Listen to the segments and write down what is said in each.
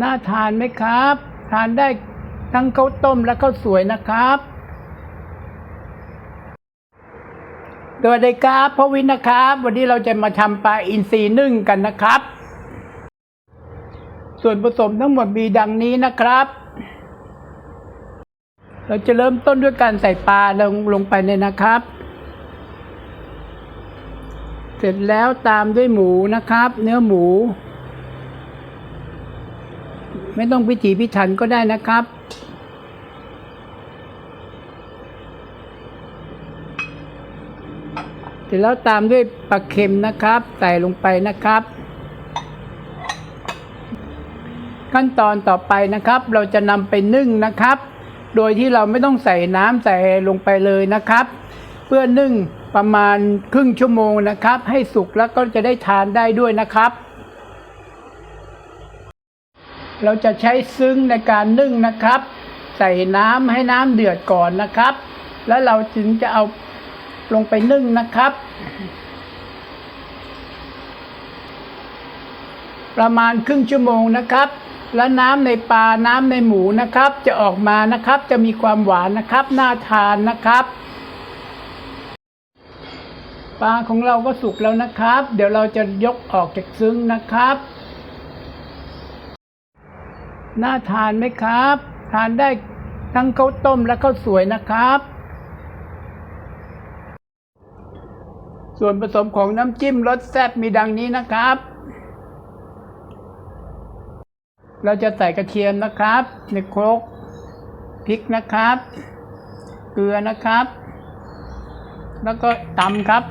น่าทานไหมครับ ทานได้ทั้งข้าวต้มและข้าวสวยนะครับสวัสดีครับพ่อวินนะครับ วันนี้เราจะมาทำปลาอินทรีนึ่งกันนะครับ ส่วนผสมทั้งหมดมีดังนี้นะครับ เราจะเริ่มต้นด้วยการใส่ปลาลงลงไปเลยนะครับ เสร็จแล้วตามด้วยหมูนะครับ เนื้อหมู ไม่ต้องพิถีพิถันก็ได้นะครับ เสร็จแล้วตามด้วยปลาเค็มนะครับ ใส่ลงไปนะครับ ขั้นตอนต่อไปนะครับ เราจะนำไปนึ่งนะครับ โดยที่เราไม่ต้องใส่น้ำใส่ลงไปเลยนะครับ เพื่อนึ่งประมาณครึ่งชั่วโมงนะครับ ให้สุกแล้วก็จะได้ทานได้ด้วยนะครับ เราจะใช้ซึ้งในการนึ่งนะครับ ใส่น้ำให้น้ำเดือดก่อนนะครับ แล้วเราถึงจะเอาลงไปนึ่งนะครับ ประมาณครึ่งชั่วโมงนะครับ และน้ำในปลาน้ำในหมูนะครับ จะออกมานะครับ จะมีความหวานนะครับ น่าทานนะครับปลาของเราก็สุกแล้วนะครับ เดี๋ยวเราจะยกออกจากซึ้งนะครับ น่าทานไหมครับ ทานได้ทั้งข้าวต้มและข้าวสวยนะครับ ส่วนผสมของน้ำจิ้มรสแซ่บมีดังนี้นะครับ เราจะใส่กระเทียมนะครับในครกพริกนะครับ เกลือนะครับ แล้วก็ตำครับ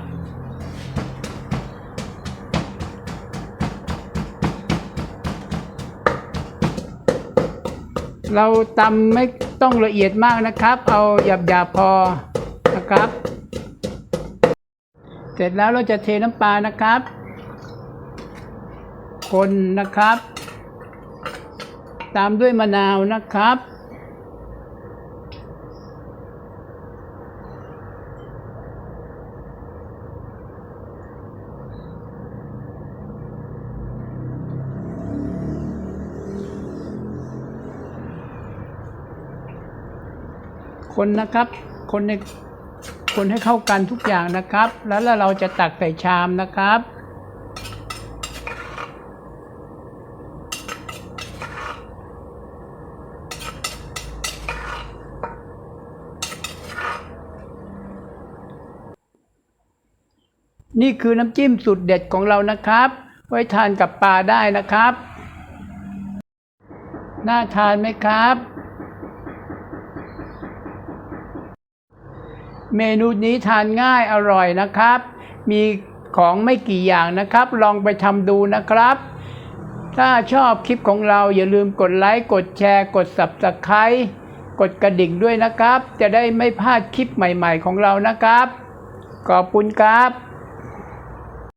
เราตำไม่ต้องละเอียดมากนะครับ เอาหยาบยาพอนะครับ เสร็จแล้วเราจะเทน้ำปลานะครับ คนนะครับ ตามด้วยมะนาวนะครับ คนนะครับ คนในคนให้เข้ากันทุกอย่างนะครับ แล้วเราจะตักใส่ชามนะครับ นี่คือน้ำจิ้มสุดเด็ดของเรานะครับ ไว้ทานกับปลาได้นะครับ น่าทานไหมครับ เมนูนี้ทานง่ายอร่อยนะครับ มีของไม่กี่อย่างนะครับ ลองไปทำดูนะครับ ถ้าชอบคลิปของเราอย่าลืมกดไลค์ กดแชร์ กด Subscribe กดกระดิ่งด้วยนะครับ จะได้ไม่พลาดคลิปใหม่ๆของเรานะครับ ขอบคุณครับ